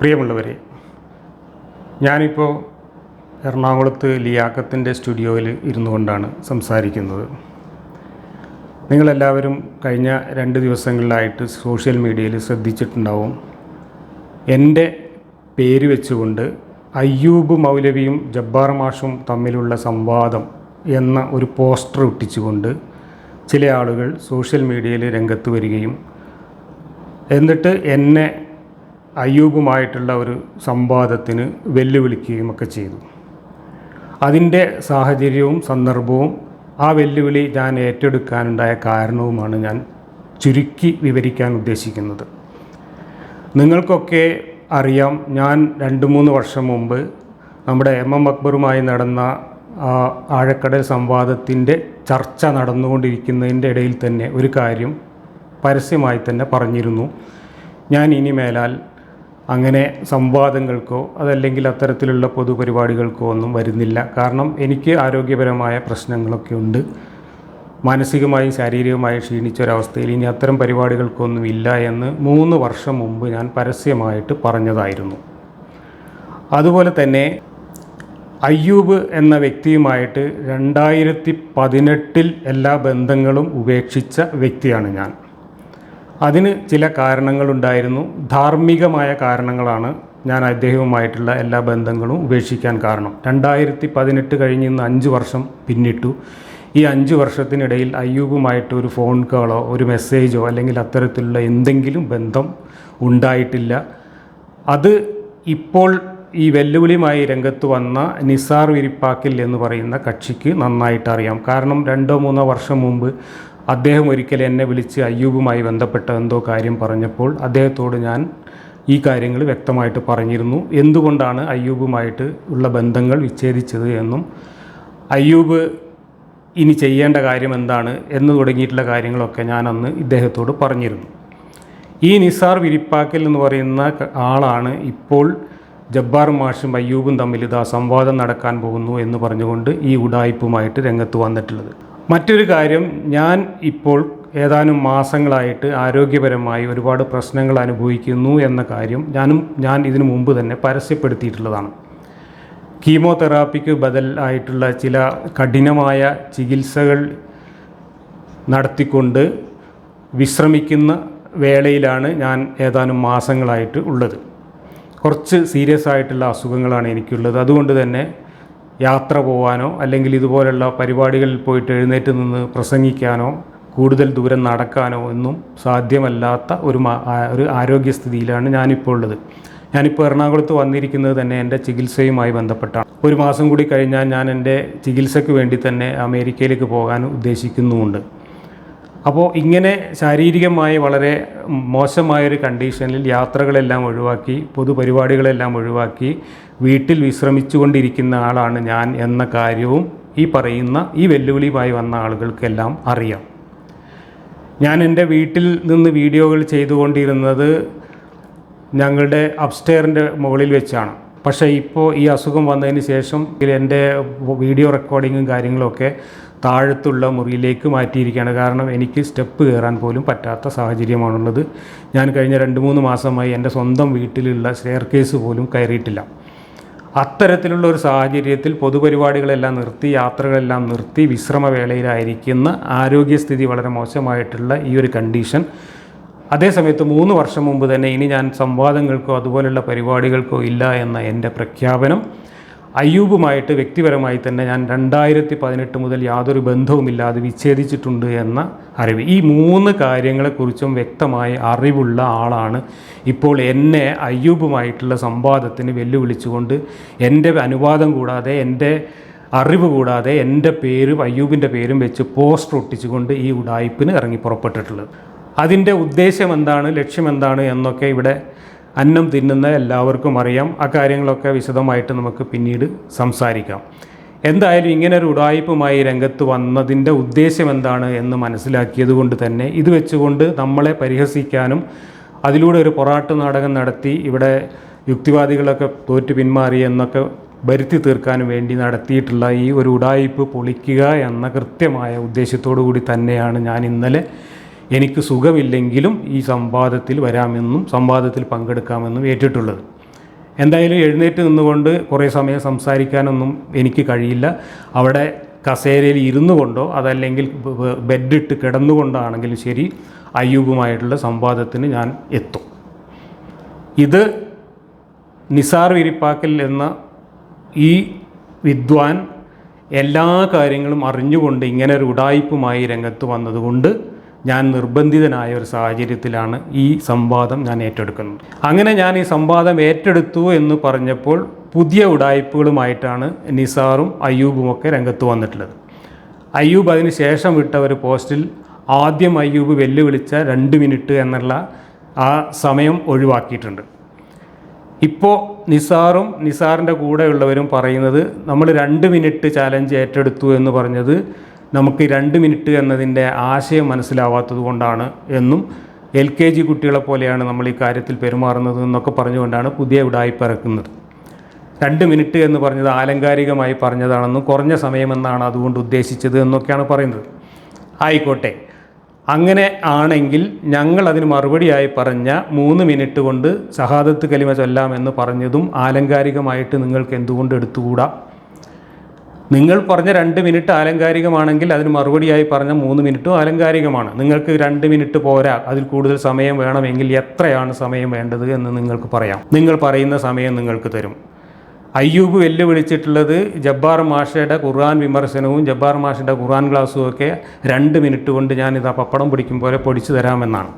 പ്രിയമുള്ളവരെ ഞാനിപ്പോൾ എറണാകുളത്ത് ലിയാക്കത്തിന്റെ സ്റ്റുഡിയോയിൽ ഇരുന്നു കൊണ്ടാണ് സംസാരിക്കുന്നത്. നിങ്ങളെല്ലാവരും കഴിഞ്ഞ രണ്ട് ദിവസങ്ങളിലായിട്ട് സോഷ്യൽ മീഡിയയിൽ ശ്രദ്ധിച്ചിട്ടുണ്ടാവും. എന്റെ പേര് വെച്ചുകൊണ്ട് അയ്യൂബ് മൗലവിയും ജബ്ബാർ മാഷും തമ്മിലുള്ള സംവാദം എന്ന ഒരു പോസ്റ്റർ ഒട്ടിച്ചുകൊണ്ട് ചില ആളുകൾ സോഷ്യൽ മീഡിയയിൽ രംഗത്ത് വരികയും എന്നിട്ട് എന്നെ അയ്യൂബുമായിട്ടുള്ള ഒരു സംവാദത്തിന് വെല്ലുവിളിക്കുകയും ഒക്കെ ചെയ്തു. അതിന്റെ സാഹചര്യവും സന്ദർഭവും ആ വെല്ലുവിളി ഞാൻ ഏറ്റെടുക്കാനുണ്ടായ കാരണവുമാണ് ഞാൻ ചുരുക്കി വിവരിക്കാൻ ഉദ്ദേശിക്കുന്നത്. നിങ്ങൾക്കൊക്കെ അറിയാം ഞാൻ രണ്ട് മൂന്ന് വർഷം മുമ്പ് നമ്മുടെ എം എം അക്ബറുമായി നടന്ന ആ ആഴക്കടൽ സംവാദത്തിന്റെ ചർച്ച നടന്നുകൊണ്ടിരിക്കുന്നതിന്റെ ഇടയിൽ തന്നെ ഒരു കാര്യം പരസ്യമായി തന്നെ പറഞ്ഞിരുന്നു. ഞാൻ ഇനി മേലാൽ അങ്ങനെ സംവാദങ്ങൾക്കോ അതല്ലെങ്കിൽ അത്തരത്തിലുള്ള പൊതുപരിപാടികൾക്കോ ഒന്നും വരുന്നില്ല. കാരണം എനിക്ക് ആരോഗ്യപരമായ പ്രശ്നങ്ങളൊക്കെ ഉണ്ട്. മാനസികമായും ശാരീരികമായും ക്ഷീണിച്ച ഒരവസ്ഥയിൽ ഇനി അത്തരം പരിപാടികൾക്കൊന്നും ഇല്ല എന്ന് മൂന്ന് വർഷം മുമ്പ് ഞാൻ പരസ്യമായിട്ട് പറഞ്ഞതായിരുന്നു. അതുപോലെ തന്നെ അയ്യൂബ് എന്ന വ്യക്തിയുമായിട്ട് രണ്ടായിരത്തി പതിനെട്ടിൽ എല്ലാ ബന്ധങ്ങളും ഉപേക്ഷിച്ച വ്യക്തിയാണ് ഞാൻ. അതിന് ചില കാരണങ്ങളുണ്ടായിരുന്നു. ധാർമ്മികമായ കാരണങ്ങളാണ് ഞാൻ അദ്ദേഹവുമായിട്ടുള്ള എല്ലാ ബന്ധങ്ങളും ഉപേക്ഷിക്കാൻ കാരണം. രണ്ടായിരത്തി പതിനെട്ട് കഴിഞ്ഞ് ഇന്ന് അഞ്ച് വർഷം പിന്നിട്ടു. ഈ അഞ്ച് വർഷത്തിനിടയിൽ അയ്യൂബുമായിട്ട് ഒരു ഫോൺ കോളോ ഒരു മെസ്സേജോ അല്ലെങ്കിൽ അത്തരത്തിലുള്ള എന്തെങ്കിലും ബന്ധം ഉണ്ടായിട്ടില്ല. അത് ഇപ്പോൾ ഈ വെല്ലുവിളിയുമായി രംഗത്ത് വന്ന നിസാർ വിരിപ്പാക്കിൽ എന്ന് പറയുന്ന കക്ഷിക്ക് നന്നായിട്ട് അറിയാം. കാരണം രണ്ടോ മൂന്നോ വർഷം മുമ്പ് അദ്ദേഹം ഒരിക്കൽ എന്നെ വിളിച്ച് അയ്യൂബുമായി ബന്ധപ്പെട്ട എന്തോ കാര്യം പറഞ്ഞപ്പോൾ അദ്ദേഹത്തോട് ഞാൻ ഈ കാര്യങ്ങൾ വ്യക്തമായിട്ട് പറഞ്ഞിരുന്നു. എന്തുകൊണ്ടാണ് അയ്യൂബുമായിട്ട് ഉള്ള ബന്ധങ്ങൾ വിച്ഛേദിച്ചത് എന്നും അയ്യൂബ് ഇനി ചെയ്യേണ്ട കാര്യം എന്താണ് എന്ന് തുടങ്ങിയിട്ടുള്ള കാര്യങ്ങളൊക്കെ ഞാൻ അന്ന് ഇദ്ദേഹത്തോട് പറഞ്ഞിരുന്നു. ഈ നിസാർ വിരിപ്പാക്കൽ എന്ന് പറയുന്ന ആളാണ് ഇപ്പോൾ ജബ്ബാർ മാഷും അയ്യൂബും തമ്മിൽ ഇതാ സംവാദം നടക്കാൻ പോകുന്നു എന്ന് പറഞ്ഞുകൊണ്ട് ഈ ഉടായ്പുമായിട്ട് രംഗത്ത് വന്നിട്ടുള്ളത്. മറ്റൊരു കാര്യം ഞാൻ ഇപ്പോൾ ഏതാനും മാസങ്ങളായിട്ട് ആരോഗ്യപരമായി ഒരുപാട് പ്രശ്നങ്ങൾ അനുഭവിക്കുന്നു എന്ന കാര്യം ഞാനും ഞാൻ ഇതിനു മുമ്പ് തന്നെ പരസ്യപ്പെടുത്തിയിട്ടുള്ളതാണ്. കീമോതെറാപ്പിക്ക് ബദൽ ആയിട്ടുള്ള ചില കഠിനമായ ചികിത്സകൾ നടത്തിക്കൊണ്ട് വിശ്രമിക്കുന്ന വേളയിലാണ് ഞാൻ ഏതാനും മാസങ്ങളായിട്ട് ഉള്ളത്. കുറച്ച് സീരിയസ് ആയിട്ടുള്ള അസുഖങ്ങളാണ് എനിക്കുള്ളത്. അതുകൊണ്ട് തന്നെ യാത്ര പോകാനോ അല്ലെങ്കിൽ ഇതുപോലുള്ള പരിപാടികളിൽ പോയിട്ട് എഴുന്നേറ്റ് നിന്ന് പ്രസംഗിക്കാനോ കൂടുതൽ ദൂരം നടക്കാനോ ഒന്നും സാധ്യമല്ലാത്ത ഒരു ഒരു ആരോഗ്യസ്ഥിതിയിലാണ് ഞാനിപ്പോൾ ഉള്ളത്. ഞാനിപ്പോൾ എറണാകുളത്ത് വന്നിരിക്കുന്നത് തന്നെ എന്റെ ചികിത്സയുമായി ബന്ധപ്പെട്ടാണ്. ഒരു മാസം കൂടി കഴിഞ്ഞാൽ ഞാൻ എന്റെ ചികിത്സയ്ക്ക് വേണ്ടി തന്നെ അമേരിക്കയിലേക്ക് പോകാൻ ഉദ്ദേശിക്കുന്നുമുണ്ട്. അപ്പോൾ ഇങ്ങനെ ശാരീരികമായി വളരെ മോശമായൊരു കണ്ടീഷനിൽ യാത്രകളെല്ലാം ഒഴിവാക്കി പൊതുപരിപാടികളെല്ലാം ഒഴിവാക്കി വീട്ടിൽ വിശ്രമിച്ചുകൊണ്ടിരിക്കുന്ന ആളാണ് ഞാൻ എന്ന കാര്യവും ഈ പറയുന്ന ഈ വെല്ലുവിളിയുമായി വന്ന ആളുകൾക്കെല്ലാം അറിയാം. ഞാൻ എന്റെ വീട്ടിൽ നിന്ന് വീഡിയോകൾ ചെയ്തുകൊണ്ടിരുന്നത് ഞങ്ങളുടെ അപ്സ്റ്റെയറിന്റെ മുകളിൽ വെച്ചാണ്. പക്ഷേ ഇപ്പോൾ ഈ അസുഖം വന്നതിന് ശേഷം എന്റെ വീഡിയോ റെക്കോർഡിങ്ങും കാര്യങ്ങളൊക്കെ താഴത്തുള്ള മുറിയിലേക്ക് മാറ്റിയിരിക്കുകയാണ്. കാരണം എനിക്ക് സ്റ്റെപ്പ് കയറാൻ പോലും പറ്റാത്ത സാഹചര്യമാണുള്ളത്. ഞാൻ കഴിഞ്ഞ രണ്ട് മൂന്ന് മാസമായി എന്റെ സ്വന്തം വീട്ടിലുള്ള സ്റ്റെയർ കേസ് പോലും കയറിയിട്ടില്ല. അത്തരത്തിലുള്ള ഒരു സാഹചര്യത്തിൽ പൊതുപരിപാടികളെല്ലാം നിർത്തി യാത്രകളെല്ലാം നിർത്തി വിശ്രമവേളയിലായിരിക്കുന്ന ആരോഗ്യസ്ഥിതി വളരെ മോശമായിട്ടുള്ള ഈ ഒരു കണ്ടീഷൻ അതേസമയത്ത് മൂന്ന് വർഷം മുമ്പ് തന്നെ ഇനി ഞാൻ സംവാദങ്ങൾക്കോ അതുപോലുള്ള പരിപാടികൾക്കോ ഇല്ല എന്ന എന്റെ പ്രഖ്യാപനം അയ്യൂബുമായിട്ട് വ്യക്തിപരമായി തന്നെ ഞാൻ രണ്ടായിരത്തി പതിനെട്ട് മുതൽ യാതൊരു ബന്ധവുമില്ലാതെ വിച്ഛേദിച്ചിട്ടുണ്ട് എന്ന അറിവ്. ഈ മൂന്ന് കാര്യങ്ങളെക്കുറിച്ചും വ്യക്തമായി അറിവുള്ള ആളാണ് ഇപ്പോൾ എന്നെ അയ്യൂബുമായിട്ടുള്ള സംവാദത്തിന് വെല്ലുവിളിച്ചുകൊണ്ട് എന്റെ അനുവാദം കൂടാതെ എന്റെ അറിവ് കൂടാതെ എന്റെ പേരും അയ്യൂബിന്റെ പേരും വെച്ച് പോസ്റ്റർ ഒട്ടിച്ചുകൊണ്ട് ഈ ഉടായ്പിന് ഇറങ്ങി പുറപ്പെട്ടിട്ടുള്ളത്. അതിന്റെ ഉദ്ദേശം എന്താണ് ലക്ഷ്യം എന്താണ് എന്നൊക്കെ ഇവിടെ അന്നം തിന്നുന്ന എല്ലാവർക്കും അറിയാം. ആ കാര്യങ്ങളൊക്കെ വിശദമായിട്ട് നമുക്ക് പിന്നീട് സംസാരിക്കാം. എന്തായാലും ഇങ്ങനെ ഒരു ഉടായ്പുമായി രംഗത്ത് വന്നതിന്റെ ഉദ്ദേശം എന്താണ് എന്ന് മനസ്സിലാക്കിയത് കൊണ്ട് തന്നെ ഇത് വെച്ചുകൊണ്ട് നമ്മളെ പരിഹസിക്കാനും അതിലൂടെ ഒരു പൊറാട്ട് നാടകം നടത്തി ഇവിടെ യുക്തിവാദികളൊക്കെ തോറ്റു പിന്മാറി എന്നൊക്കെ വരുത്തി തീർക്കാനും വേണ്ടി നടത്തിയിട്ടുള്ള ഈ ഒരു ഉടായ്പ് പൊളിക്കുക എന്ന കൃത്യമായ ഉദ്ദേശത്തോടു കൂടി തന്നെയാണ് ഞാൻ ഇന്നലെ എനിക്ക് സുഖമില്ലെങ്കിലും ഈ സംവാദത്തിൽ വരാമെന്നും സംവാദത്തിൽ പങ്കെടുക്കാമെന്നും ഏറ്റിട്ടുള്ളത്. എന്തായാലും എഴുന്നേറ്റ് നിന്നുകൊണ്ട് കുറേ സമയം സംസാരിക്കാനൊന്നും എനിക്ക് കഴിയില്ല. അവിടെ കസേരയിൽ ഇരുന്നു കൊണ്ടോ അതല്ലെങ്കിൽ ബെഡിട്ട് കിടന്നുകൊണ്ടാണെങ്കിലും ശരി അയ്യൂബുമായിട്ടുള്ള സംവാദത്തിന് ഞാൻ എത്തും. ഇത് നിസാർ വിരിപ്പാക്കൽ എന്ന ഈ വിദ്വാൻ എല്ലാ കാര്യങ്ങളും അറിഞ്ഞുകൊണ്ട് ഇങ്ങനെ ഒരു ഉടായ്പുമായി രംഗത്ത് വന്നതുകൊണ്ട് ഞാൻ നിർബന്ധിതനായ ഒരു സാഹചര്യത്തിലാണ് ഈ സംവാദം ഞാൻ ഏറ്റെടുക്കുന്നത്. അങ്ങനെ ഞാൻ ഈ സംവാദം ഏറ്റെടുത്തു എന്ന് പറഞ്ഞപ്പോൾ പുതിയ ഉടായ്പകളുമായിട്ടാണ് നിസാറും അയ്യൂബും ഒക്കെ രംഗത്ത് വന്നിട്ടുള്ളത്. അയ്യൂബ് അതിന് ശേഷം വിട്ട ഒരു പോസ്റ്റിൽ ആദ്യം അയ്യൂബ് വെല്ലുവിളിച്ച രണ്ട് മിനിറ്റ് എന്നുള്ള ആ സമയം ഒഴിവാക്കിയിട്ടുണ്ട്. ഇപ്പോൾ നിസാറും നിസാറിന്റെ കൂടെയുള്ളവരും പറയുന്നത് നമ്മൾ രണ്ട് മിനിറ്റ് ചാലഞ്ച് ഏറ്റെടുത്തു എന്ന് പറഞ്ഞത് നമുക്ക് രണ്ട് മിനിറ്റ് എന്നതിന്റെ ആശയം മനസ്സിലാവാത്തത് കൊണ്ടാണ് എന്നും എൽ കെ ജി കുട്ടികളെ പോലെയാണ് നമ്മൾ ഈ കാര്യത്തിൽ പെരുമാറുന്നത് എന്നൊക്കെ പറഞ്ഞുകൊണ്ടാണ് പുതിയ ഉടായ്പ ഇറക്കുന്നത് രണ്ട് മിനിറ്റ് എന്ന് പറഞ്ഞത് ആലങ്കാരികമായി പറഞ്ഞതാണെന്നും കുറഞ്ഞ സമയമെന്നാണ് അതുകൊണ്ട് ഉദ്ദേശിച്ചത് എന്നൊക്കെയാണ് പറയുന്നത്. ആയിക്കോട്ടെ. അങ്ങനെ ആണെങ്കിൽ ഞങ്ങൾ അതിന് മറുപടിയായി പറഞ്ഞ മൂന്ന് മിനിറ്റ് കൊണ്ട് സഹാദത്ത് കലിമ ചൊല്ലാം എന്ന് പറഞ്ഞതും ആലങ്കാരികമായിട്ട് നിങ്ങൾക്ക് എന്തുകൊണ്ട് എടുത്തുകൂടാ? നിങ്ങൾ പറഞ്ഞ രണ്ട് മിനിറ്റ് ആലങ്കാരികമാണെങ്കിൽ അതിന് മറുപടിയായി പറഞ്ഞ മൂന്ന് മിനിറ്റും ആലങ്കാരികമാണ്. നിങ്ങൾക്ക് രണ്ട് മിനിറ്റ് പോരാ. അതിൽ കൂടുതൽ സമയം വേണമെങ്കിൽ എത്രയാണ് സമയം വേണ്ടത് എന്ന് നിങ്ങൾക്ക് പറയാം. നിങ്ങൾ പറയുന്ന സമയം നിങ്ങൾക്ക് തരും. അയ്യൂബ് വെല്ലുവിളിച്ചിട്ടുള്ളത് ജബ്ബാർ മാഷയുടെ ഖുർആൻ വിമർശനവും ജബ്ബാർ മാഷയുടെ ഖുർആൻ ക്ലാസ്സും ഒക്കെ രണ്ട് മിനിറ്റ് കൊണ്ട് ഞാൻ ഇതാ പപ്പടം പിടിക്കും പോലെ പൊടിച്ചു തരാമെന്നാണ്.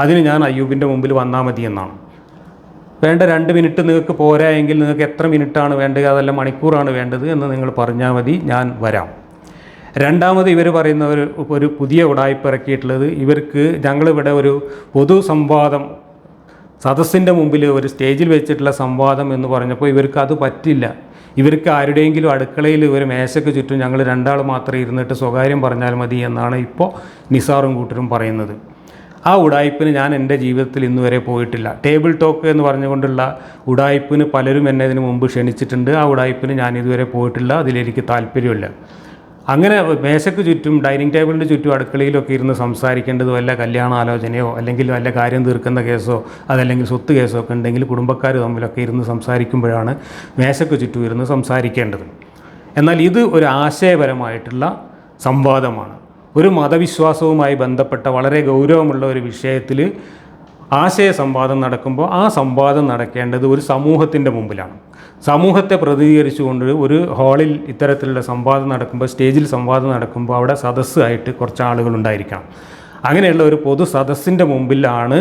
അതിന് ഞാൻ അയ്യൂബിന്റെ മുമ്പിൽ വന്നാൽ മതി എന്നാണ് വേണ്ട രണ്ട് മിനിറ്റ് നിങ്ങൾക്ക് പോരാ എങ്കിൽ നിങ്ങൾക്ക് എത്ര മിനിറ്റാണ് വേണ്ടത്? അതല്ല മണിക്കൂറാണ് വേണ്ടത് എന്ന് നിങ്ങൾ പറഞ്ഞാൽ മതി. ഞാൻ വരാം. രണ്ടാമത് ഇവർ പറയുന്ന ഒരു ഒരു പുതിയ ഉടായ്പ ഇറക്കിയിട്ടുള്ളത് ഇവർക്ക് ഞങ്ങളിവിടെ ഒരു പൊതു സംവാദം സദസ്സിന്റെ മുമ്പിൽ ഒരു സ്റ്റേജിൽ വെച്ചിട്ടുള്ള സംവാദം എന്ന് പറഞ്ഞപ്പോൾ ഇവർക്ക് അത് പറ്റില്ല. ഇവർക്ക് ആരുടെയെങ്കിലും അടുക്കളയിൽ ഒരു മേശയ്ക്ക് ചുറ്റും ഞങ്ങൾ രണ്ടാൾ മാത്രം ഇരുന്നിട്ട് സ്വകാര്യം പറഞ്ഞാൽ മതി എന്നാണ് ഇപ്പോൾ നിസാറും കൂട്ടരും പറയുന്നത്. ആ ഉടായ്പിന് ഞാൻ എന്റെ ജീവിതത്തിൽ ഇന്ന് വരെ പോയിട്ടില്ല. ടേബിൾ ടോക്ക് എന്ന് പറഞ്ഞുകൊണ്ടുള്ള ഉടായ്പിന് പലരും എന്നെ ഇതിന് മുമ്പ് ക്ഷണിച്ചിട്ടുണ്ട്. ആ ഉടായ്പിന് ഞാൻ ഇതുവരെ പോയിട്ടില്ല. അതിലെനിക്ക് താല്പര്യമില്ല. അങ്ങനെ മേശയ്ക്ക് ചുറ്റും ഡൈനിങ് ടേബിളിന്റെ ചുറ്റും അടുക്കളയിലൊക്കെ ഇരുന്ന് സംസാരിക്കേണ്ടത് വല്ല കല്യാണാലോചനയോ അല്ലെങ്കിൽ വല്ല കാര്യം തീർക്കുന്ന കേസോ അതല്ലെങ്കിൽ സ്വത്ത് കേസോ ഒക്കെ ഉണ്ടെങ്കിൽ കുടുംബക്കാർ തമ്മിലൊക്കെ ഇരുന്ന് സംസാരിക്കുമ്പോഴാണ് മേശയ്ക്ക് ചുറ്റും ഇരുന്ന് സംസാരിക്കേണ്ടത്. എന്നാൽ ഇത് ഒരു ആശയപരമായിട്ടുള്ള സംവാദമാണ്. ഒരു മതവിശ്വാസവുമായി ബന്ധപ്പെട്ട വളരെ ഗൗരവമുള്ള ഒരു വിഷയത്തിൽ ആശയ സംവാദം നടക്കുമ്പോൾ ആ സംവാദം നടക്കേണ്ടത് ഒരു സമൂഹത്തിന്റെ മുമ്പിലാണ്. സമൂഹത്തെ പ്രതിനിധീകരിച്ചുകൊണ്ട് ഒരു ഹാളിൽ ഇത്തരത്തിലുള്ള സംവാദം നടക്കുമ്പോൾ സ്റ്റേജിൽ സംവാദം നടക്കുമ്പോൾ അവിടെ സദസ്സായിട്ട് കുറച്ച് ആളുകൾ ഉണ്ടായിരിക്കണം. അങ്ങനെയുള്ള ഒരു പൊതു സദസ്സിന്റെ മുമ്പിലാണ്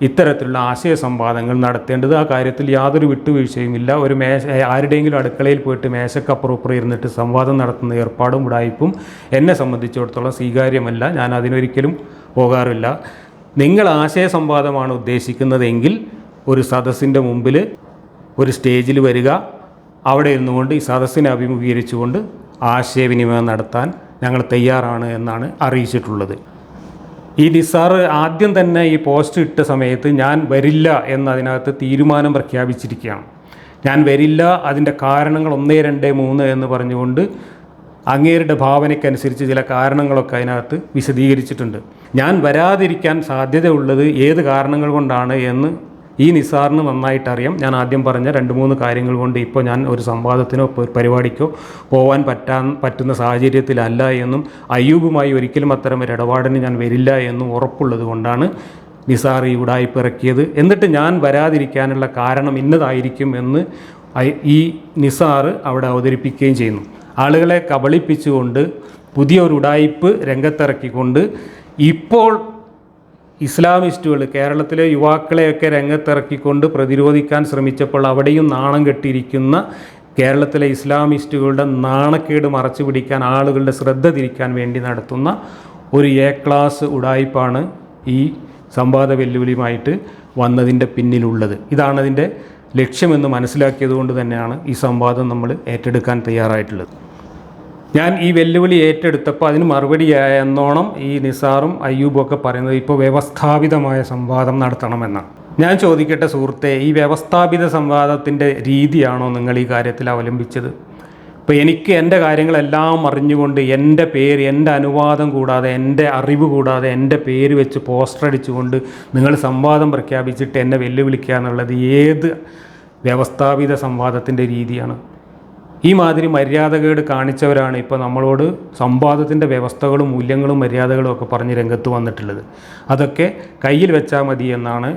ഇത്തരത്തിലുള്ള ആശയ സംവാദങ്ങൾ നടത്തേണ്ടത് ആ കാര്യത്തിൽ യാതൊരു വിട്ടുവീഴ്ചയുമില്ല. ഒരു മേശ ആരുടെയെങ്കിലും അടുക്കളയിൽ പോയിട്ട് മേശക്കപ്പുറപ്പുറം ഇരുന്നിട്ട് സംവാദം നടത്തുന്ന ഏർപ്പാടും ഉടായ്പും എന്നെ സംബന്ധിച്ചിടത്തോളം സ്വീകാര്യമല്ല. ഞാൻ അതിനൊരിക്കലും പോകാറില്ല. നിങ്ങൾ ആശയ സംവാദമാണ് ഉദ്ദേശിക്കുന്നതെങ്കിൽ ഒരു സദസ്സിന്റെ മുമ്പിൽ ഒരു സ്റ്റേജിൽ വരിക. അവിടെ ഇരുന്നുകൊണ്ട് ഈ സദസ്സിനെ അഭിമുഖീകരിച്ചുകൊണ്ട് ആശയവിനിമയം നടത്താൻ ഞങ്ങൾ തയ്യാറാണ് എന്നാണ് അറിയിച്ചിട്ടുള്ളത്. ഈ നിസാർ ആദ്യം തന്നെ ഈ പോസ്റ്റ് ഇട്ട സമയത്ത് ഞാൻ വരില്ല എന്നതിനകത്ത് തീരുമാനം പ്രഖ്യാപിച്ചിരിക്കുകയാണ്. ഞാൻ വരില്ല അതിന്റെ കാരണങ്ങൾ ഒന്നേ രണ്ട് മൂന്ന് എന്ന് പറഞ്ഞുകൊണ്ട് അങ്ങേരുടെ ഭാവനയ്ക്കനുസരിച്ച് ചില കാരണങ്ങളൊക്കെ അതിനകത്ത് വിശദീകരിച്ചിട്ടുണ്ട്. ഞാൻ വരാതിരിക്കാൻ സാധ്യതയുള്ളത് ഏത് കാരണങ്ങൾ കൊണ്ടാണ് എന്ന് ഈ നിസാറിന് നന്നായിട്ട് അറിയാം ഞാൻ ആദ്യം പറഞ്ഞ രണ്ട് മൂന്ന് കാര്യങ്ങൾ കൊണ്ട് ഇപ്പോൾ ഞാൻ ഒരു സംവാദത്തിനോ പരിപാടിക്കോ പോകാൻ പറ്റാൻ പറ്റുന്ന സാഹചര്യത്തിലല്ല എന്നും അയ്യൂബുമായി ഒരിക്കലും അത്തരം ഒരു ഇടപാടിന് ഞാൻ വരില്ല എന്നും ഉറപ്പുള്ളത് കൊണ്ടാണ് നിസാർ ഈ ഉടായ്പ ഇറക്കിയത്. എന്നിട്ട് ഞാൻ വരാതിരിക്കാനുള്ള കാരണം ഇന്നതായിരിക്കും എന്ന് ഈ നിസാർ അവിടെ അവതരിപ്പിക്കുകയും ചെയ്യുന്നു. ആളുകളെ കബളിപ്പിച്ചുകൊണ്ട് പുതിയ ഒരു ഉടായ്പ് രംഗത്തിറക്കിക്കൊണ്ട് ഇപ്പോൾ ഇസ്ലാമിസ്റ്റുകൾ കേരളത്തിലെ യുവാക്കളെയൊക്കെ രംഗത്തിറക്കിക്കൊണ്ട് പ്രതിരോധിക്കാൻ ശ്രമിച്ചപ്പോൾ അവിടെയും നാണം കെട്ടിയിരിക്കുന്ന കേരളത്തിലെ ഇസ്ലാമിസ്റ്റുകളുടെ നാണക്കേട് മറച്ചു പിടിക്കാൻ ആളുകളുടെ ശ്രദ്ധ തിരിക്കാൻ വേണ്ടി നടത്തുന്ന ഒരു എ ക്ലാസ് ഉടായ്പാണ് ഈ സംവാദ വെല്ലുവിളിയുമായിട്ട് വന്നതിന്റെ പിന്നിലുള്ളത്. ഇതാണതിന്റെ ലക്ഷ്യമെന്ന് മനസ്സിലാക്കിയത് കൊണ്ട് തന്നെയാണ് ഈ സംവാദം നമ്മൾ ഏറ്റെടുക്കാൻ തയ്യാറായിട്ടുള്ളത്. ഞാൻ ഈ വെല്ലുവിളി ഏറ്റെടുത്തപ്പോൾ അതിന് മറുപടി മറുപടിയായെന്നോണം ഈ നിസാറും അയ്യൂബും ഒക്കെ പറയുന്നത് ഇപ്പോൾ വ്യവസ്ഥാപിതമായ സംവാദം നടത്തണമെന്നാണ്. ഞാൻ ചോദിക്കട്ടെ സുഹൃത്തെ ഈ വ്യവസ്ഥാപിത സംവാദത്തിന്റെ രീതിയാണോ നിങ്ങൾ ഈ കാര്യത്തിൽ അവലംബിച്ചത്? ഇപ്പോൾ എനിക്ക് എന്റെ കാര്യങ്ങളെല്ലാം അറിഞ്ഞുകൊണ്ട് എന്റെ പേര് എന്റെ അനുവാദം കൂടാതെ എന്റെ അറിവ് കൂടാതെ എന്റെ പേര് വെച്ച് പോസ്റ്റർ അടിച്ചുകൊണ്ട് നിങ്ങൾ സംവാദം പ്രഖ്യാപിച്ചിട്ട് എന്നെ വെല്ലുവിളിക്കുക എന്നുള്ളത് ഏത് വ്യവസ്ഥാപിത സംവാദത്തിന്റെ രീതിയാണ്? ഈ മാതിരി മര്യാദകേട് കാണിച്ചവരാണ് ഇപ്പോൾ നമ്മളോട് സംവാദത്തിന്റെ വ്യവസ്ഥകളും മൂല്യങ്ങളും മര്യാദകളും ഒക്കെ പറഞ്ഞ് രംഗത്ത് വന്നിട്ടുള്ളത്. അതൊക്കെ കയ്യിൽ വെച്ചാൽ മതി എന്നാണ്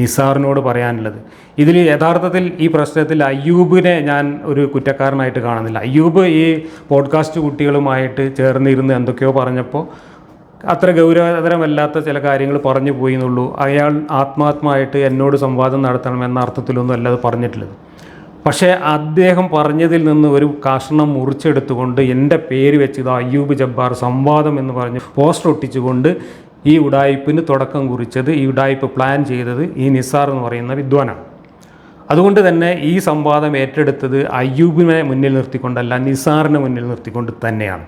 നിസാറിനോട് പറയാനുള്ളത്. ഇതിൽ യഥാർത്ഥത്തിൽ ഈ പ്രശ്നത്തിൽ അയ്യൂബിനെ ഞാൻ ഒരു കുറ്റക്കാരനായിട്ട് കാണുന്നില്ല. അയ്യൂബ് ഈ പോഡ്കാസ്റ്റ് കുട്ടികളുമായിട്ട് ചേർന്നിരുന്ന് എന്തൊക്കെയോ പറഞ്ഞപ്പോൾ അത്ര ഗൗരവതരമല്ലാത്ത ചില കാര്യങ്ങൾ പറഞ്ഞു പോയി എന്നുള്ളൂ. അയാൾ ആത്മാത്മായിട്ട് എന്നോട് സംവാദം നടത്തണം എന്ന അർത്ഥത്തിലൊന്നും അല്ല അത് പറഞ്ഞിട്ടുള്ളത്. പക്ഷേ അദ്ദേഹം പറഞ്ഞതിൽ നിന്ന് ഒരു കഷ്ണം മുറിച്ചെടുത്തുകൊണ്ട് എന്റെ പേര് വെച്ച് ഇത് അയ്യൂബ് ജബ്ബാർ സംവാദം എന്ന് പറഞ്ഞ് പോസ്റ്റർ ഒട്ടിച്ചുകൊണ്ട് ഈ ഉടായ്പിന് തുടക്കം കുറിച്ചത് ഈ ഉടായ്പ് പ്ലാൻ ചെയ്തത് ഈ നിസാർ എന്ന് പറയുന്ന വിദ്വാനാണ്. അതുകൊണ്ട് തന്നെ ഈ സംവാദം ഏറ്റെടുത്തത് അയ്യൂബിനെ മുന്നിൽ നിർത്തിക്കൊണ്ടല്ല നിസാറിനെ മുന്നിൽ നിർത്തിക്കൊണ്ട് തന്നെയാണ്.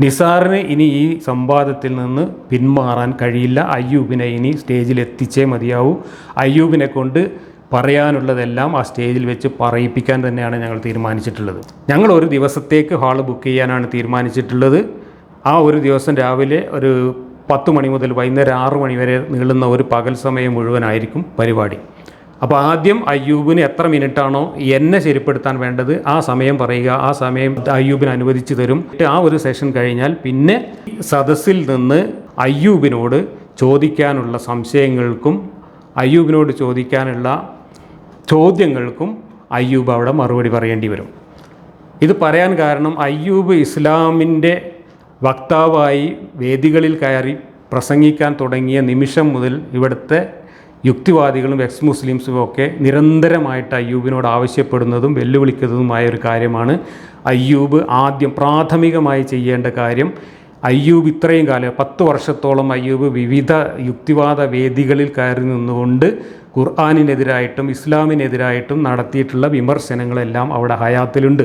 നിസാറിന് ഇനി ഈ സംവാദത്തിൽ നിന്ന് പിന്മാറാൻ കഴിയില്ല. അയ്യൂബിനെ ഇനി സ്റ്റേജിൽ എത്തിച്ചേ മതിയാവൂ. അയ്യൂബിനെ കൊണ്ട് പറയാനുള്ളതെല്ലാം ആ സ്റ്റേജിൽ വെച്ച് പറയിപ്പിക്കാൻ തന്നെയാണ് ഞങ്ങൾ തീരുമാനിച്ചിട്ടുള്ളത്. ഞങ്ങൾ ഒരു ദിവസത്തേക്ക് ഹാൾ ബുക്ക് ചെയ്യാനാണ് തീരുമാനിച്ചിട്ടുള്ളത്. ആ ഒരു ദിവസം രാവിലെ ഒരു പത്ത് മണി മുതൽ വൈകുന്നേരം ആറ് മണി വരെ നീളുന്ന ഒരു പകൽ സമയം മുഴുവനായിരിക്കും പരിപാടി. അപ്പോൾ ആദ്യം അയ്യൂബിന് എത്ര മിനിറ്റാണോ എന്നെ ശരിപ്പെടുത്താൻ വേണ്ടത് ആ സമയം പറയുക ആ സമയം അയ്യൂബിന് അനുവദിച്ചു തരും. ആ ഒരു സെഷൻ കഴിഞ്ഞാൽ പിന്നെ സദസ്സിൽ നിന്ന് അയ്യൂബിനോട് ചോദിക്കാനുള്ള സംശയങ്ങൾക്കും അയ്യൂബിനോട് ചോദിക്കാനുള്ള ചോദ്യങ്ങൾക്കും അയ്യൂബ് അവിടെ മറുപടി പറയേണ്ടി വരും. ഇത് പറയാൻ കാരണം അയ്യൂബ് ഇസ്ലാമിന്റെ വക്താവായി വേദികളിൽ കയറി പ്രസംഗിക്കാൻ തുടങ്ങിയ നിമിഷം മുതൽ ഇവിടുത്തെ യുക്തിവാദികളും എക്സ് മുസ്ലിംസും ഒക്കെ നിരന്തരമായിട്ട് അയ്യൂബിനോട് ആവശ്യപ്പെടുന്നതും വെല്ലുവിളിക്കുന്നതുമായ ഒരു കാര്യമാണ് അയ്യൂബ് ആദ്യം പ്രാഥമികമായി ചെയ്യേണ്ട കാര്യം അയ്യൂബ് ഇത്രയും കാലം പത്ത് വർഷത്തോളം അയ്യൂബ് വിവിധ യുക്തിവാദ വേദികളിൽ കയറി നിന്നുകൊണ്ട് ഖുർആാനിനെതിരായിട്ടും ഇസ്ലാമിനെതിരായിട്ടും നടത്തിയിട്ടുള്ള വിമർശനങ്ങളെല്ലാം അവിടെ ഹയാത്തിലുണ്ട്.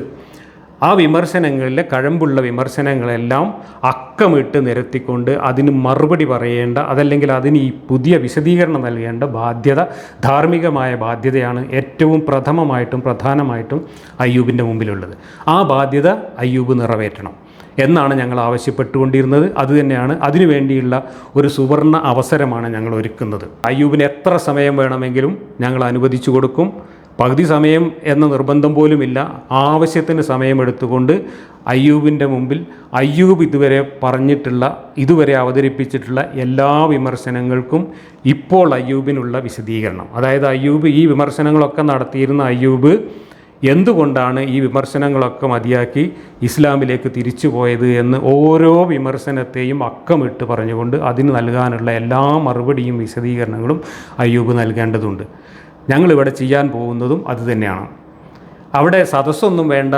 ആ വിമർശനങ്ങളിലെ കഴമ്പുള്ള വിമർശനങ്ങളെല്ലാം അക്കമിട്ട് നിരത്തിക്കൊണ്ട് അതിന് മറുപടി പറയേണ്ട അതല്ലെങ്കിൽ അതിന് ഈ പുതിയ വിശദീകരണം നൽകേണ്ട ബാധ്യത ധാർമ്മികമായ ബാധ്യതയാണ് ഏറ്റവും പ്രഥമമായിട്ടും പ്രധാനമായിട്ടും അയ്യൂബിന്റെ മുമ്പിലുള്ളത്. ആ ബാധ്യത അയ്യൂബ് നിറവേറ്റണം. എന്നാണ് ഞങ്ങൾ ആവശ്യപ്പെട്ടുകൊണ്ടിരുന്നത്. അതുതന്നെയാണ് അതിനു വേണ്ടിയുള്ള ഒരു സുവർണ അവസരമാണ് ഞങ്ങൾ ഒരുക്കുന്നത്. അയ്യൂബിന് എത്ര സമയം വേണമെങ്കിലും ഞങ്ങൾ അനുവദിച്ചു കൊടുക്കും. പകുതി സമയം എന്ന നിർബന്ധം പോലുമില്ല. ആവശ്യത്തിന് സമയമെടുത്തുകൊണ്ട് അയ്യൂബിന്റെ മുമ്പിൽ അയ്യൂബ് ഇതുവരെ പറഞ്ഞിട്ടുള്ള ഇതുവരെ അവതരിപ്പിച്ചിട്ടുള്ള എല്ലാ വിമർശനങ്ങൾക്കും ഇപ്പോൾ അയ്യൂബിനുള്ള വിശദീകരണം. അതായത് അയ്യൂബ് ഈ വിമർശനങ്ങളൊക്കെ നടത്തിയിരുന്ന അയ്യൂബ് എന്തുകൊണ്ടാണ് ഈ വിമർശനങ്ങളൊക്കെ മതിയാക്കി ഇസ്ലാമിലേക്ക് തിരിച്ചു പോയത് എന്ന് ഓരോ വിമർശനത്തെയും അക്കമിട്ട് പറഞ്ഞുകൊണ്ട് അതിന് നൽകാനുള്ള എല്ലാ മറുപടിയും വിശദീകരണങ്ങളും അയ്യൂബ് നൽകേണ്ടതുണ്ട്. ഞങ്ങളിവിടെ ചെയ്യാൻ പോകുന്നതും അതുതന്നെയാണ് അവിടെ സദസ്സൊന്നും വേണ്ട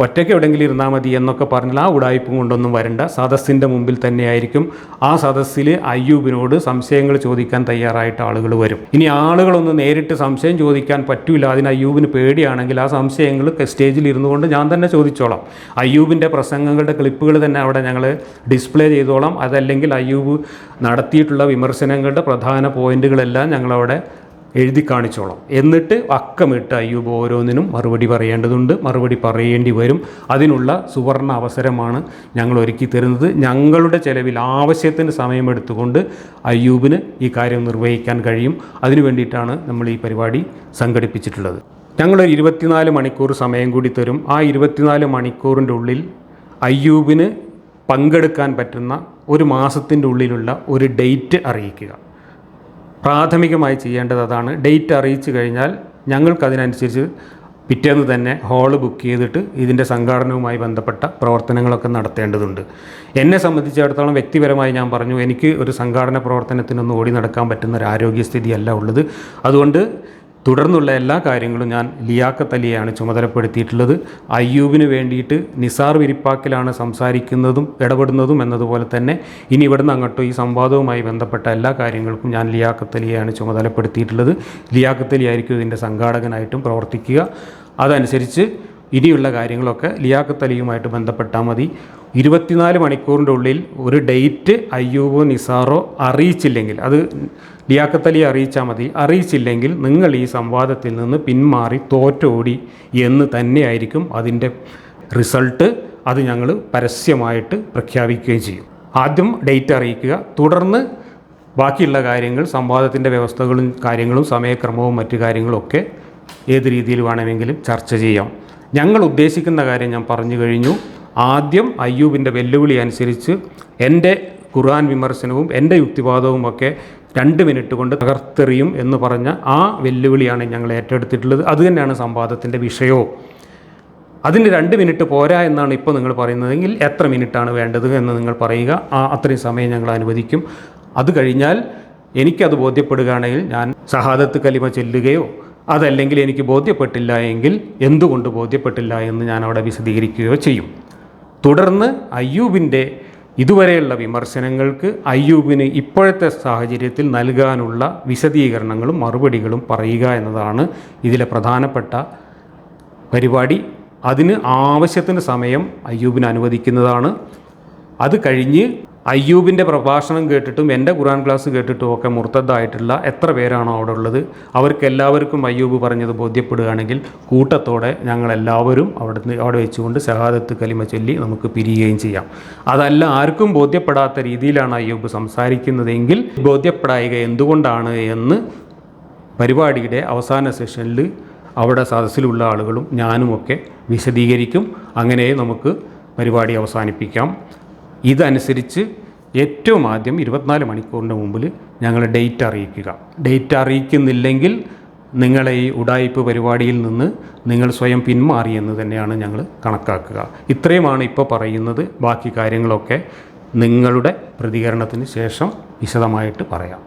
ഒറ്റയ്ക്ക് എവിടെയെങ്കിലും ഇരുന്നാൽ മതി എന്നൊക്കെ പറഞ്ഞാൽ ആ ഉടായ്പും കൊണ്ടൊന്നും വരണ്ട. സദസ്സിന്റെ മുമ്പിൽ തന്നെയായിരിക്കും. ആ സദസ്സിൽ അയ്യൂബിനോട് സംശയങ്ങൾ ചോദിക്കാൻ തയ്യാറായിട്ട് ആളുകൾ വരും. ഇനി ആളുകളൊന്ന് നേരിട്ട് സംശയം ചോദിക്കാൻ പറ്റൂല. അതിന് അയ്യൂബിന് പേടിയാണെങ്കിൽ ആ സംശയങ്ങൾ സ്റ്റേജിൽ ഇരുന്നു കൊണ്ട് ഞാൻ തന്നെ ചോദിച്ചോളാം. അയ്യൂബിന്റെ പ്രസംഗങ്ങളുടെ ക്ലിപ്പുകൾ തന്നെ അവിടെ ഞങ്ങൾ ഡിസ്പ്ലേ ചെയ്തോളാം. അതല്ലെങ്കിൽ അയ്യൂബ് നടത്തിയിട്ടുള്ള വിമർശനങ്ങളുടെ പ്രധാന പോയിന്റുകളെല്ലാം ഞങ്ങളവിടെ എഴുതി കാണിച്ചോളാം. എന്നിട്ട് അക്കമിട്ട് അയ്യൂബ് ഓരോന്നിനും മറുപടി പറയേണ്ടതുണ്ട്. മറുപടി പറയേണ്ടി വരും. അതിനുള്ള സുവർണ അവസരമാണ് ഞങ്ങൾ ഒരുക്കി തരുന്നത്. ഞങ്ങളുടെ ചെലവിൽ ആവശ്യത്തിന് സമയമെടുത്തുകൊണ്ട് അയ്യൂബിന് ഈ കാര്യം നിർവഹിക്കാൻ കഴിയും. അതിനു വേണ്ടിയിട്ടാണ് നമ്മൾ ഈ പരിപാടി സംഘടിപ്പിച്ചിട്ടുള്ളത്. ഞങ്ങൾ ഇരുപത്തിനാല് മണിക്കൂർ സമയം കൂടി തരും. ആ ഇരുപത്തിനാല് മണിക്കൂറിന്റെ ഉള്ളിൽ അയ്യൂബിന് പങ്കെടുക്കാൻ പറ്റുന്ന ഒരു മാസത്തിന്റെ ഉള്ളിലുള്ള ഒരു ഡേറ്റ് അറിയിക്കുക. പ്രാഥമികമായി ചെയ്യേണ്ടത് അതാണ് ഡേറ്റ് അറിയിച്ചു കഴിഞ്ഞാൽ ഞങ്ങൾക്കതിനനുസരിച്ച് പിറ്റേന്ന് തന്നെ ഹാൾ ബുക്ക് ചെയ്തിട്ട് ഇതിന്റെ സംഘാടനവുമായി ബന്ധപ്പെട്ട പ്രവർത്തനങ്ങളൊക്കെ നടത്തേണ്ടതുണ്ട്. എന്നെ സംബന്ധിച്ചിടത്തോളം വ്യക്തിപരമായി ഞാൻ പറഞ്ഞു എനിക്ക് ഒരു സംഘാടന പ്രവർത്തനത്തിനൊന്നും ഓടി നടക്കാൻ പറ്റുന്ന ഒരു ആരോഗ്യസ്ഥിതിയല്ല ഉള്ളത്. അതുകൊണ്ട് തുടർന്നുള്ള എല്ലാ കാര്യങ്ങളും ഞാൻ ലിയാക്കത്ത് അലിയെയാണ് ചുമതലപ്പെടുത്തിയിട്ടുള്ളത്. അയ്യൂബിന് വേണ്ടിയിട്ട് നിസാർ വിരിപ്പാക്കിലാണ് സംസാരിക്കുന്നതും ഇടപെടുന്നതും എന്നതുപോലെ തന്നെ ഇനി ഇവിടുന്ന് അങ്ങോട്ടും ഈ സംവാദവുമായി ബന്ധപ്പെട്ട എല്ലാ കാര്യങ്ങൾക്കും ഞാൻ ലിയാക്കത്ത് അലിയെയാണ് ചുമതലപ്പെടുത്തിയിട്ടുള്ളത്. ലിയാക്കത്ത് അലി ആയിരിക്കും ഇതിന്റെ സംഘാടകനായിട്ടും പ്രവർത്തിക്കുക. അതനുസരിച്ച് ഇനിയുള്ള കാര്യങ്ങളൊക്കെ ലിയാഖത്ത് അലിയുമായിട്ട് ബന്ധപ്പെട്ടാൽ മതി. ഇരുപത്തിനാല് മണിക്കൂറിന്റെ ഉള്ളിൽ ഒരു ഡേറ്റ് അയ്യൂബോ നിസാറോ അറിയിച്ചില്ലെങ്കിൽ അത് ലിയാഖത്ത് അലി അറിയിച്ചാൽ മതി. അറിയിച്ചില്ലെങ്കിൽ നിങ്ങൾ ഈ സംവാദത്തിൽ നിന്ന് പിന്മാറി തോറ്റോടി എന്ന് തന്നെയായിരിക്കും അതിന്റെ റിസൾട്ട്. അത് ഞങ്ങൾ പരസ്യമായിട്ട് പ്രഖ്യാപിക്കുകയും ചെയ്യും. ആദ്യം ഡേറ്റ് അറിയിക്കുക. തുടർന്ന് ബാക്കിയുള്ള കാര്യങ്ങൾ സംവാദത്തിന്റെ വ്യവസ്ഥകളും കാര്യങ്ങളും സമയക്രമവും മറ്റു കാര്യങ്ങളും ഒക്കെ ഏത് രീതിയിൽ വേണമെങ്കിലും ചർച്ച ചെയ്യാം. ഞങ്ങൾ ഉദ്ദേശിക്കുന്ന കാര്യം ഞാൻ പറഞ്ഞു കഴിഞ്ഞു. ആദ്യം അയ്യൂബിന്റെ വെല്ലുവിളി അനുസരിച്ച് എന്റെ ഖുർആൻ വിമർശനവും എന്റെ യുക്തിവാദവും ഒക്കെ രണ്ട് മിനിറ്റ് കൊണ്ട് തകർത്തെറിയും എന്ന് പറഞ്ഞ ആ വെല്ലുവിളിയാണ് ഞങ്ങൾ ഏറ്റെടുത്തിട്ടുള്ളത്. അതുതന്നെയാണ് സംവാദത്തിന്റെ വിഷയവും. അതിന് രണ്ട് മിനിറ്റ് പോരാ എന്നാണ് ഇപ്പോൾ നിങ്ങൾ പറയുന്നതെങ്കിൽ എത്ര മിനിറ്റാണ് വേണ്ടത് എന്ന് നിങ്ങൾ പറയുക. ആ അത്രയും സമയം ഞങ്ങൾ അനുവദിക്കും. അത് കഴിഞ്ഞാൽ എനിക്കത് ബോധ്യപ്പെടുകയാണെങ്കിൽ ഞാൻ സഹാദത്ത് കലിമ ചെല്ലുകയോ അതല്ലെങ്കിൽ എനിക്ക് ബോധ്യപ്പെട്ടില്ല എങ്കിൽ എന്തുകൊണ്ട് ബോധ്യപ്പെട്ടില്ല എന്ന് ഞാൻ അവിടെ വിശദീകരിക്കുകയോ ചെയ്യും. തുടർന്ന് അയ്യൂബിന്റെ ഇതുവരെയുള്ള വിമർശനങ്ങൾക്ക് അയ്യൂബിന് ഇപ്പോഴത്തെ സാഹചര്യത്തിൽ നൽകാനുള്ള വിശദീകരണങ്ങളും മറുപടികളും പറയുക എന്നതാണ് ഇതിലെ പ്രധാനപ്പെട്ട പരിപാടി. അതിന് ആവശ്യത്തിന് സമയം അയ്യൂബിന് അനുവദിക്കുന്നതാണ്. അത് കഴിഞ്ഞ് അയ്യൂബിന്റെ പ്രഭാഷണം കേട്ടിട്ടും എന്റെ ഖുറാൻ ക്ലാസ് കേട്ടിട്ടും ഒക്കെ മുർത്തദ്ദായിട്ടുള്ള എത്ര പേരാണോ അവിടെ ഉള്ളത്? അവർക്ക് എല്ലാവർക്കും അയ്യൂബ് പറഞ്ഞത് ബോധ്യപ്പെടുകയാണെങ്കിൽ കൂട്ടത്തോടെ ഞങ്ങളെല്ലാവരും അവിടെ അവിടെ വെച്ചുകൊണ്ട് ഷഹാദത്ത് കലിമ ചൊല്ലി നമുക്ക് പിരിയുകയും ചെയ്യാം. അതല്ല ആർക്കും ബോധ്യപ്പെടാത്ത രീതിയിലാണ് അയ്യൂബ് സംസാരിക്കുന്നതെങ്കിൽ ബോധ്യപ്പെടായിക എന്തുകൊണ്ടാണ് എന്ന് പരിപാടിയുടെ അവസാന സെഷനിൽ അവിടെ സദസ്സിലുള്ള ആളുകളും ഞാനുമൊക്കെ വിശദീകരിക്കും. അങ്ങനെ നമുക്ക് പരിപാടി അവസാനിപ്പിക്കാം. ഇതനുസരിച്ച് ഏറ്റവും ആദ്യം ഇരുപത്തിനാല് മണിക്കൂറിന്റെ മുമ്പിൽ ഞങ്ങൾ ഡേറ്റ് അറിയിക്കുക. ഡേറ്റ് അറിയിക്കുന്നില്ലെങ്കിൽ നിങ്ങളെ ഈ ഉടായിപ്പ് പരിപാടിയിൽ നിന്ന് നിങ്ങൾ സ്വയം പിന്മാറിയെന്ന് തന്നെയാണ് ഞങ്ങൾ കണക്കാക്കുക. ഇത്രയുമാണ് ഇപ്പോൾ പറയുന്നത്. ബാക്കി കാര്യങ്ങളൊക്കെ നിങ്ങളുടെ പ്രതികരണത്തിന് ശേഷം വിശദമായിട്ട് പറയാം.